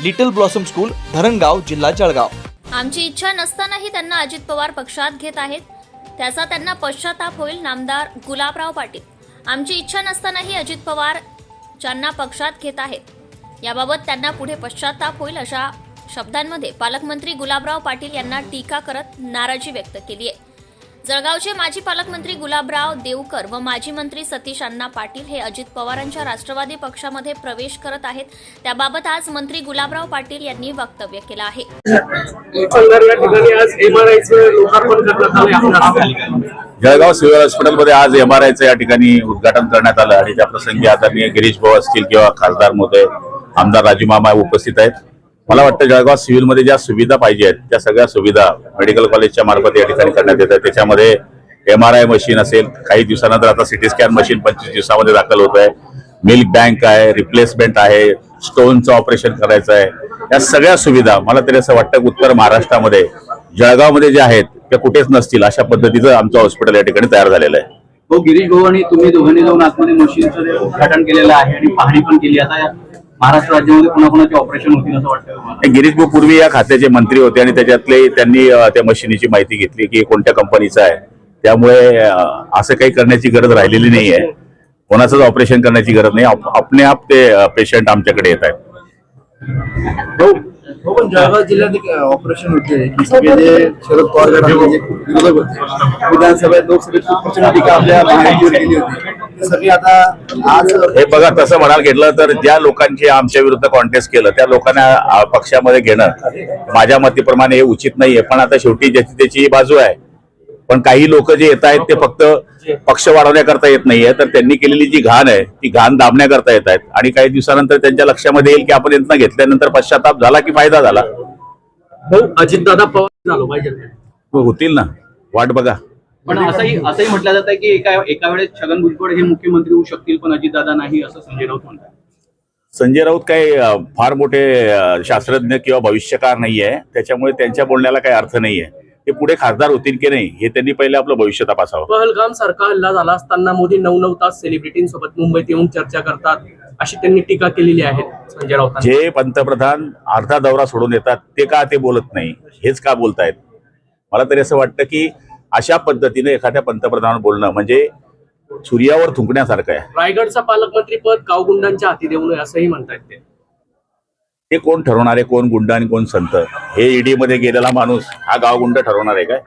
Little blossom school Dharangaon जिल्हा जळगाव. आमची इच्छा नसतानाही त्यांना अजित पवार पक्षात घेत आहेत. त्याचा त्यांना पश्चाताप होईल नामदार गुलाबराव पाटील. आमची इच्छा नसतानाही अजित पवार ज्यांना पक्षात घेत आहेत. याबाबत त्यांना पुढे पश्चाताप होईल अशा शब्दांमध्ये पालकमंत्री गुलाबराव पाटील यांना टीका करत नाराजी व्यक्त केली आहे. जळगावचे माजी पालकमंत्री गुलाबराव देवकर व माजी मंत्री सतीश अण्णा पाटील हे अजित पवारांच्या राष्ट्रवादी पक्षामध्ये प्रवेश करत आहेत. त्याबाबत आज मंत्री गुलाबराव पाटील यांनी वक्तव्य केलं आहे. जळगाव सिव्हिल हॉस्पिटलमध्ये आज एम आर आयचं या ठिकाणी उद्घाटन करण्यात आलं आणि त्या प्रसंगी आदरणीय गिरीश भाऊ असतील किंवा खासदार महोदय आमदार राजू मामा उपस्थित आहेत. मला वाटतं जळगाव सिव्हिलमध्ये ज्या सुविधा पाहिजे आहेत त्या सगळ्या सुविधा मेडिकल कॉलेजच्या मार्फत या ठिकाणी करण्यात येतात. त्याच्यामध्ये एम आर आय मशीन असेल काही दिवसानंतर आता सिटी स्कॅन मशीन पंचवीस दिवसामध्ये दाखल होत आहे मिल्क बँक आहे रिप्लेसमेंट आहे स्टोनचं ऑपरेशन करायचं आहे. या सगळ्या सुविधा मला तरी असं वाटतं उत्तर महाराष्ट्रामध्ये जळगावमध्ये जे आहेत त्या कुठेच नसतील अशा पद्धतीचं आमचं हॉस्पिटल या ठिकाणी तयार झालेलं आहे. हो गिरीश भाऊ आणि तुम्ही दोघांनी जाऊन आतमध्ये मशीनचं उद्घाटन केलेलं आहे आणि पाहणी पण केली. आता महाराष्ट्र राज्यामध्ये कुणाकुणाचे ऑपरेशन होतील असं वाटतं हे गिरीश भाऊ पूर्वी या खात्याचे मंत्री होते आणि त्याच्यातले त्यांनी त्या मशिनीची माहिती घेतली की हे कोणत्या कंपनीचं आहे. त्यामुळे असं काही करण्याची गरज राहिलेली नाही आहे कोणाचंच ऑपरेशन करण्याची गरज नाही. आप- आपणे आप ते पेशंट आमच्याकडे येत आहेत. हो. पण जळगाव जिल्ह्यात ऑपरेशन होते की सगळे जे शरद पवार गटाचे जे विरोधक होते. विधानसभेत लोकसभेत खूप प्रचंड टीका आपल्या केली होती. हे बघा तसं म्हणायला घेतलं तर ज्या लोकांची आमच्या विरुद्ध कॉन्टेस्ट केलं त्या लोकांना पक्षामध्ये घेणं माझ्या मतीप्रमाणे हे उचित नाहीये. पण आता शेवटी ज्याची त्याची बाजू आहे. पण काही लोक जे येत आहेत ते फक्त पक्ष वाढवण्याकरता येत नाहीये. तर त्यांनी केलेली जी घाण आहे ती घाण दाबण्याकरता येत आहेत. आणि काही दिवसानंतर त्यांच्या लक्षामध्ये येईल की आपण यांना घेतल्यानंतर पश्चाताप झाला की फायदा झाला. अजितदादा पवार झालो पाहिजे. होतील ना. वाट बघा. पण असंही असंही म्हटलं जात आहे की एका एका वेळेस छगन भुजबळ हे मुख्यमंत्री होऊ शकतील पण अजितदादा नाही असं संजय राऊत म्हणतात. संजय राऊत काही फार मोठे शास्त्रज्ञ किंवा भविष्यकार नाहीये. त्याच्यामुळे त्यांच्या बोलण्याला काही अर्थ नाहीये. ते पुढे खासदार होतील की नाही हे त्यांनी पहिले आपलं भविष्य तपासावं. पहलगाम सारखा हल्ला झाला असताना मोदी नऊ नऊ तास सेलिब्रिटींसोबत मुंबईत येऊन चर्चा करतात अशी त्यांनी टीका केलेली आहे संजय राऊतांनी. जे पंतप्रधान अर्धा दौरा सोडून येतात ते का ते बोलत नाही हेच का बोलतायत? मला तरी असं वाटतं की अशा पद्धतीने एखाद्या पंतप्रधान बोलणं म्हणजे सूर्यावर थुंकण्यासारखं आहे. रायगडचा पालकमंत्री पद गावगुंडांच्या हाती देऊ नये असंही म्हणतायत ते. ते कोण ठरवणार आहे? कोण गुंड आणि कोण संत? हे ईडी मध्ये गेलेला माणूस हा गावगुंड ठरवणार आहे काय?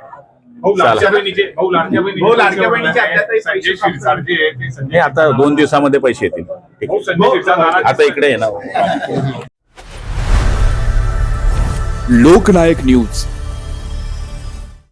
हे आता दोन दिवसामध्ये पैसे येतील. आता इकडे ना. लोकनायक न्यूज.